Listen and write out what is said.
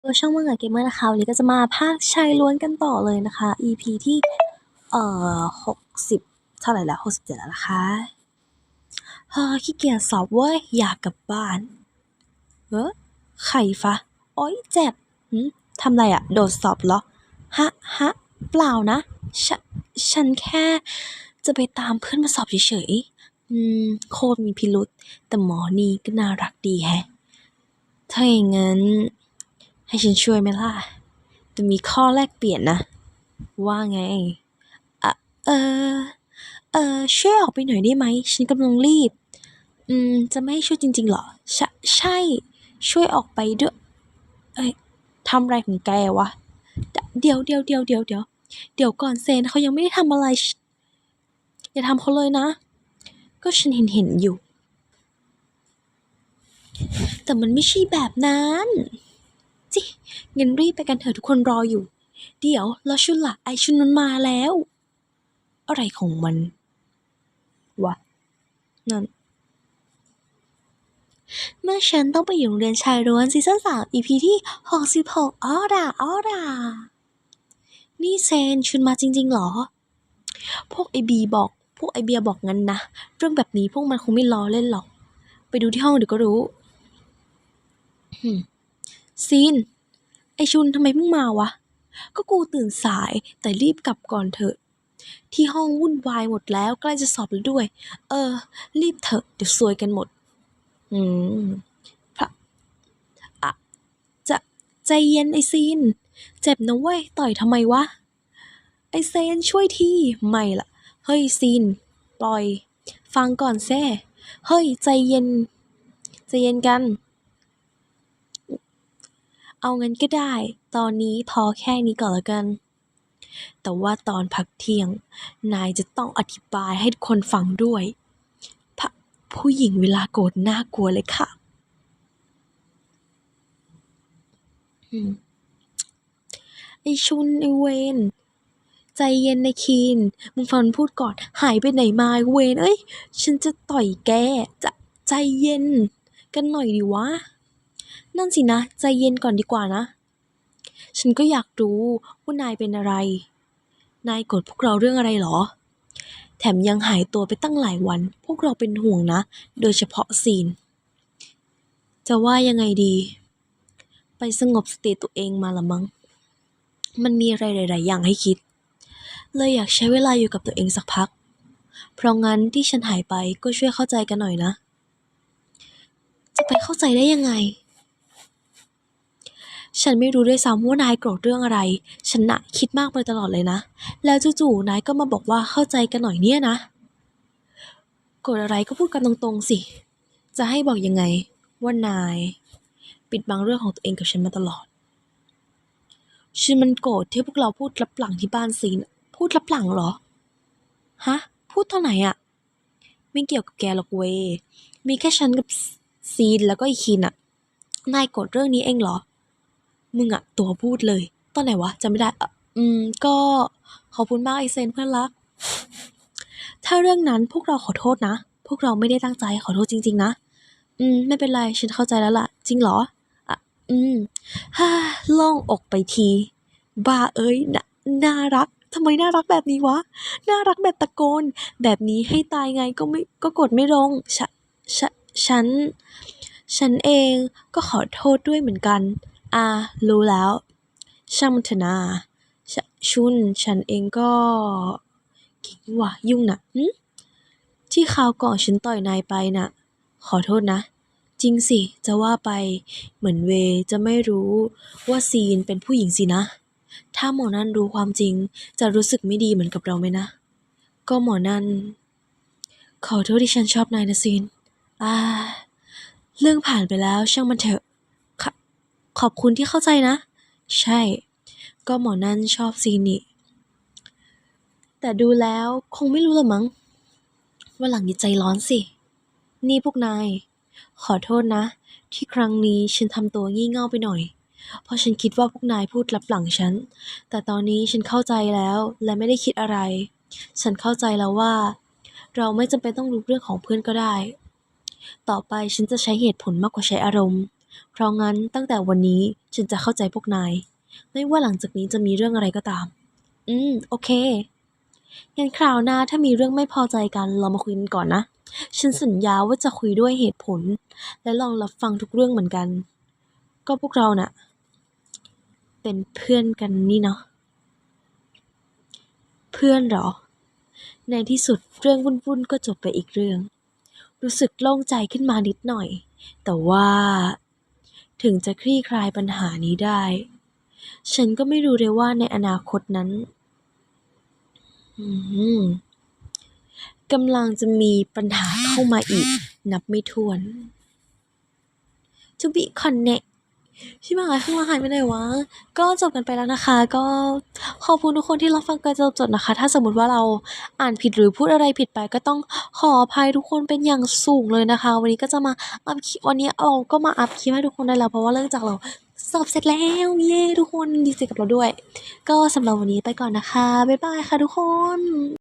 โดยช่องว่างงานเกมเมอร์นะคะวันนี้ก็จะมาภาคชายล้วนกันต่อเลยนะคะ EP ที่ เอ่อหกสิบเท่าไหร่แล้วหกสิบเจ็ดแล้วนะคะเฮ้อขี้เกียจสอบเว้ยอยากกลับบ้านเออไข่ฟะโอ๊ยเจ็บหืมทำไรอะโดดสอบเหรอ ฮะฮะเปล่านะฉนฉันแค่จะไปตามเพื่อนมาสอบเฉยๆ อืม โคตรมีพิรุษแต่หมอนี่ก็น่ารักดีแฮะ ถ้าอย่างงั้น ให้ฉันช่วยไหมล่ะ แต่มีข้อแลกเปลี่ยนนะ ว่าไงอะเออ เออช่วยออกไปหน่อยได้ไหม ฉันกำลังรีบ อืม จะไม่ให้ช่วยจริงๆเหรอ ใช่ใช่ ช่วยออกไปด้วย เอ้ยทำอะไรของแกวะ เดี๋ยวเดี๋ยวเดี๋ยวเดี๋ยวเดี๋ยวเดี๋ยวก่อนเซนเขายังไม่ได้ทำอะไร อย่าทำเขาเลยนะ ก็ฉันเห็นเห็นอยู่ แต่มันไม่ใช่แบบนั้น จิงั้นรีบไปกันเถอะทุกคนรออยู่ เดี๋ยวแล้วชุนละไอชุนมันมาแล้ว อะไรของมัน วะ นั่น เมื่อฉันต้องไปอยู่โรงเรียนชายล้วนซีซั่นสาม EP ที่หกสิบหกออร่าออร่านี่เซนชุนมาจริงๆเหรอ พวกไอบีบอก พวกไอเบียบอกงั้นนะ เรื่องแบบนี้พวกมันคงไม่ล้อเล่นหรอก ไปดูที่ห้องเดี๋ยวก็รู้ ซีน ไอชุนทำไมเพิ่งมาวะ ก็กูตื่นสายแต่รีบกลับก่อนเถอะ ที่ห้องวุ่นวายหมดแล้วใกล้จะสอบแล้วด้วย เออ รีบเถอะเดี๋ยวซวยกันหมด อืมพระอะจะใจเย็นไอซีน เจ็บนะเว้ยต่อยทำไมวะ ไอเซนช่วยทีไม่ล่ะเฮ้ยซีน ปล่อย ฟังก่อนแซ่เฮ้ย ใจเย็น ใจเย็นกัน เอางั้นก็ได้ ตอนนี้พอแค่นี้ก่อนแล้วกัน แต่ว่าตอนพักเที่ยง นายจะต้องอธิบายให้ทุกคนฟังด้วย ผู้หญิงเวลาโกรธน่ากลัวเลยค่ะอืมไอชุนไอเวนใจเย็นในคีน มึงฟังพูดก่อน หายไปไหนมาไอเวนเอ้ย ฉันจะต่อยแก จะใจเย็น กันหน่อยดิวะ นั่นสินะ ใจเย็นก่อนดีกว่านะ ฉันก็อยากรู้ว่านายเป็นอะไร นายโกรธพวกเราเรื่องอะไรหรอ แถมยังหายตัวไปตั้งหลายวัน พวกเราเป็นห่วงนะ โดยเฉพาะซีน จะว่ายังไงดี ไปสงบสติตัวเองมาละมั้ง มันมีอะไรหลาย ๆ อย่างให้คิด เลยอยากใช้เวลาอยู่กับตัวเองสักพัก เพราะงั้นที่ฉันหายไปก็ช่วยเข้าใจกันหน่อยนะจะไปเข้าใจได้ยังไง ฉันไม่รู้ด้วยซ้ำว่านายโกรธเรื่องอะไร ฉันน่ะคิดมากไปตลอดเลยนะ แล้วจู่ๆนายก็มาบอกว่าเข้าใจกันหน่อยเนี่ยนะ โกรธอะไรก็พูดกันตรงๆสิ จะให้บอกยังไง ว่านาย ปิดบังเรื่องของตัวเองกับฉันมาตลอด ฉันมันโกรธที่พวกเราพูดลับหลังที่บ้านซีนพูดลับหลังเหรอ ฮะ พูดตอนไหนอะไม่เกี่ยวกับแกหรอกเวยมีแค่ฉันกับซีนแล้วก็อีคินอะนายโกรธเรื่องนี้เองเหรอ มึงอะตัวพูดเลย ตอนไหนวะจำไม่ได้อ่ออืม ก็ขอบคุณมากไอเซนเพื่อนรัก ถ้าเรื่องนั้นพวกเราขอโทษนะ พวกเราไม่ได้ตั้งใจขอโทษจริง ๆ นะ อืม ไม่เป็นไร ฉันเข้าใจแล้วล่ะ จริงเหรอ อะ อืมฮ่าโล่งอกไปทีบ้าเอ้ยน่าน่ารักทำไมน่ารักแบบนี้วะ น่ารักแบบตะโกน แบบนี้ให้ตายไงก็ไม่ก็กดไม่ลงฉะฉะฉัน ฉันเองก็ขอโทษด้วยเหมือนกัน อ่า รู้แล้ว ช่างมันเถอะนาชชุน ฉันเองก็ เก่งนี่หว่ะยุ่งนะหึที่คราวก่อนฉันต่อยนายไปน่ะ ขอโทษนะ จริงสิ จะว่าไป เหมือนเวจะไม่รู้ว่าซีนเป็นผู้หญิงสินะ ถ้าหมอนั่นรู้ความจริง จะรู้สึกไม่ดีเหมือนกับเราไหมนะ ก็หมอนั่น ขอโทษที่ฉันชอบนายนะซีน อ่า เรื่องผ่านไปแล้วช่างมันเถอะ ขอบคุณที่เข้าใจนะ ใช่ ก็หมอนั่นชอบซีนนี่ แต่ดูแล้วคงไม่รู้ละมั้ง ว่าหลังอย่ใจร้อนสิ นี่พวกนาย ขอโทษนะ ที่ครั้งนี้ฉันทำตัวงี่เง่าไปหน่อย เพราะฉันคิดว่าพวกนายพูดลับหลังฉัน แต่ตอนนี้ฉันเข้าใจแล้วและไม่ได้คิดอะไร ฉันเข้าใจแล้วว่า เราไม่จำเป็นต้องรู้เรื่องของเพื่อนก็ได้ ต่อไปฉันจะใช้เหตุผลมากกว่าใช้อารมณ์ เพราะงั้นตั้งแต่วันนี้ฉันจะเข้าใจพวกนาย ไม่ว่าหลังจากนี้จะมีเรื่องอะไรก็ตาม อืม โอเคงั้นคราวหน้าถ้ามีเรื่องไม่พอใจกันเรามาคุยกันก่อนนะ ฉันสัญญาว่าจะคุยด้วยเหตุผล และลองรับฟังทุกเรื่องเหมือนกัน ก็พวกเราน่ะ เป็นเพื่อนกันนี่เนาะเพื่อนเหรอ ในที่สุดเรื่องวุ่นๆก็จบไปอีกเรื่อง รู้สึกโล่งใจขึ้นมานิดหน่อย แต่ว่า ถึงจะคลี่คลายปัญหานี้ได้ ฉันก็ไม่รู้เลยว่าในอนาคตนั้นกำลังจะมีปัญหาเข้ามาอีก นับไม่ถ้วน To be connect ชิบหายข้างล่างหายไปไหนวะ ก็จบกันไปแล้วนะคะ ก็ขอบคุณทุกคนที่รับฟังกันจนจบนะคะ ถ้าสมมติว่าเราอ่านผิดหรือพูดอะไรผิดไป ก็ต้องขออภัยทุกคนเป็นอย่างสูงเลยนะคะ วันนี้ก็จะมาอัพคลิปวันนี้เราก็มาอัพคลิปให้ทุกคนได้แล้วเพราะว่าเรื่องจากเราสอบเสร็จแล้วเย้ทุกคนดีใจกับเราด้วย ก็สำหรับวันนี้ไปก่อนนะคะบ๊ายบายค่ะทุกคน